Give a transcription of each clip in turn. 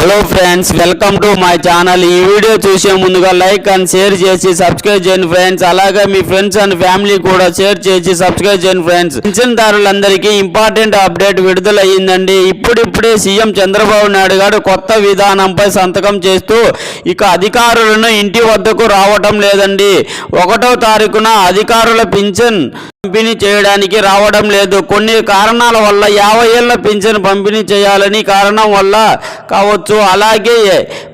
Hello friends welcome to my channel ఈ video చూసే ముందుగా లైక్ అండ్ షేర్ చేసి సబ్స్క్రైబ్ చేయండి ఫ్రెండ్స్ అలాగే మీ ఫ్రెండ్స్ అండ్ ఫ్యామిలీ కూడా షేర్ చేసి సబ్స్క్రైబ్ చేయండి ఫ్రెండ్స్ పింఛన్దారులందరికీ ఇంపార్టెంట్ అప్డేట్ విడుదలయ్యిందండి. ఇప్పుడిప్పుడే సీఎం చంద్రబాబు నాయుడు గారు కొత్త విధానంపై సంతకం చేస్తూ ఇక అధికారులను ఇంటి వద్దకు రావటం లేదండి. ఒకటో తారీఖున అధికారుల పింఛన్ పంపిణీ చేయడానికి రావడం లేదు. కొన్ని కారణాల వల్ల యాభై ఏళ్ళ పింఛన్ పంపిణీ చేయాలని కారణం వల్ల కావచ్చు. అలాగే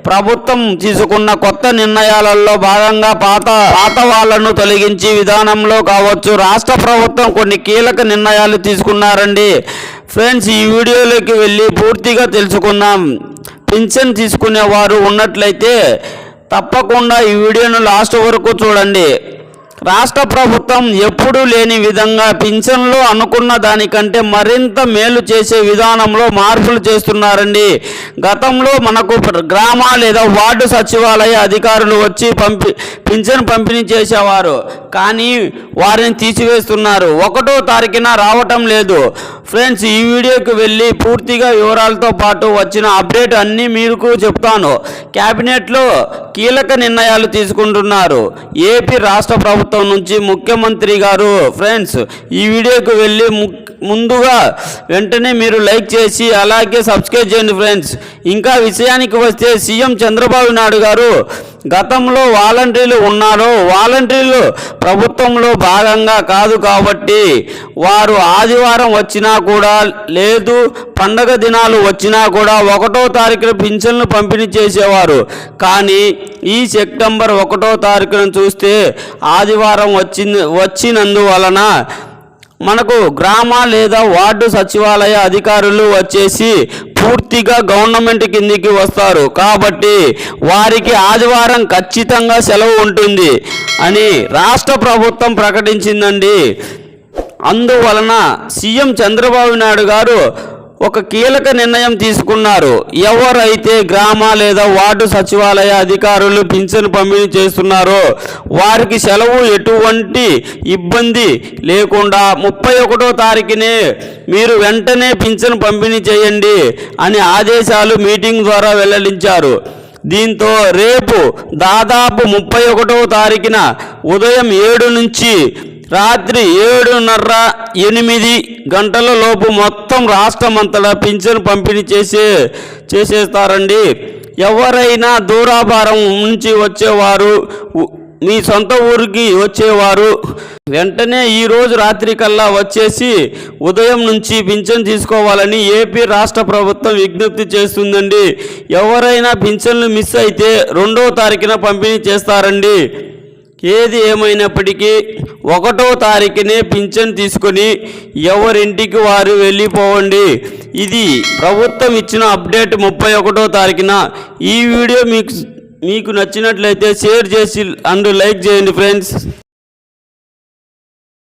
ప్రభుత్వం తీసుకున్న కొత్త నిర్ణయాలలో భాగంగా పాత పాత వాళ్ళను తొలగించి విధానంలో కావచ్చు. రాష్ట్ర ప్రభుత్వం కొన్ని కీలక నిర్ణయాలు తీసుకున్నారండి. ఫ్రెండ్స్ ఈ వీడియోలోకి వెళ్ళి పూర్తిగా తెలుసుకుందాం. పింఛన్ తీసుకునేవారు ఉన్నట్లయితే తప్పకుండా ఈ వీడియోను లాస్ట్ వరకు చూడండి. రాష్ట్ర ప్రభుత్వం ఎప్పుడూ లేని విధంగా పింఛన్లు అనుకున్న దానికంటే మరింత మేలు చేసే విధానంలో మార్పులు చేస్తున్నారండి. గతంలో మనకు గ్రామ లేదా వార్డు సచివాలయ అధికారులు వచ్చి పంపి పింఛన్ పంపిణీ చేసేవారు. కానీ వారిని తీసివేస్తున్నారు. ఒకటో తారీఖున రావటం లేదు. ఫ్రెండ్స్ ఈ వీడియోకి వెళ్ళి పూర్తిగా వివరాలతో పాటు వచ్చిన అప్డేట్ అన్నీ మీకు చెప్తాను. క్యాబినెట్లో కీలక నిర్ణయాలు తీసుకుంటున్నారు. ఏపీ రాష్ట్ర ప్రభుత్వం నుంచి ముఖ్యమంత్రి గారు ఫ్రెండ్స్ ఈ వీడియోకి వెళ్ళి ము- ముందుగా వెంటనే మీరు లైక్ చేసి అలాగే సబ్స్క్రైబ్ చేయండి ఫ్రెండ్స్. ఇంకా విషయానికి వస్తే సీఎం చంద్రబాబు నాయుడు గారు గతంలో వాలంటీర్లు ఉన్నారు. వాలంటీర్లు ప్రభుత్వంలో భాగంగా కాదు కాబట్టి వారు ఆదివారం వచ్చినా కూడా లేదు పండగ దినాలు వచ్చినా కూడా ఒకటో తారీఖున పింఛన్లు పంపిణీ చేసేవారు. కానీ ఈ సెప్టెంబర్ ఒకటో తారీఖున చూస్తే ఆదివారం వచ్చింది వచ్చినందువలన మనకు గ్రామ లేదా వార్డు సచివాలయ అధికారులు వచ్చేసి పూర్తిగా గవర్నమెంట్ కిందికి వస్తారు. కాబట్టి వారికి ఆదివారం ఖచ్చితంగా సెలవు ఉంటుంది అని రాష్ట్ర ప్రభుత్వం ప్రకటించిందండి. అందువలన సీఎం చంద్రబాబు నాయుడు గారు ఒక కీలక నిర్ణయం తీసుకున్నారు. ఎవరైతే గ్రామ లేదా వార్డు సచివాలయ అధికారులు పింఛను పంపిణీ చేస్తున్నారో వారికి సెలవు ఎటువంటి ఇబ్బంది లేకుండా ముప్పై ఒకటో తారీఖునే మీరు వెంటనే పింఛను పంపిణీ చేయండి అని ఆదేశాలు మీటింగ్ ద్వారా వెల్లడించారు. దీంతో రేపు దాదాపు ముప్పై ఒకటో తారీఖున ఉదయం ఏడు నుంచి రాత్రి ఏడున్నర ఎనిమిది గంటల లోపు మొత్తం రాష్ట్రమంతటా పింఛను పంపిణీ చేసే చేసేస్తారండి. ఎవరైనా దూరాభారం నుంచి వచ్చేవారు మీ సొంత ఊరికి వచ్చేవారు వెంటనే ఈరోజు రాత్రి కల్లా వచ్చేసి ఉదయం నుంచి పింఛన్ తీసుకోవాలని ఏపీ రాష్ట్ర ప్రభుత్వం విజ్ఞప్తి చేస్తుందండి. ఎవరైనా పింఛన్లు మిస్ అయితే రెండో తారీఖున పంపిణీ చేస్తారండి. ఏది ఏమైనప్పటికీ ఒకటో తారీఖునే పింఛన్ తీసుకొని ఎవరింటికి వారు వెళ్ళిపోవండి. ఇది ప్రభుత్వం ఇచ్చిన అప్డేట్ ముప్పై ఒకటో తారీఖున. ఈ వీడియో మీకు మీకు నచ్చినట్లయితే షేర్ చేసి అండ్ లైక్ చేయండి ఫ్రెండ్స్.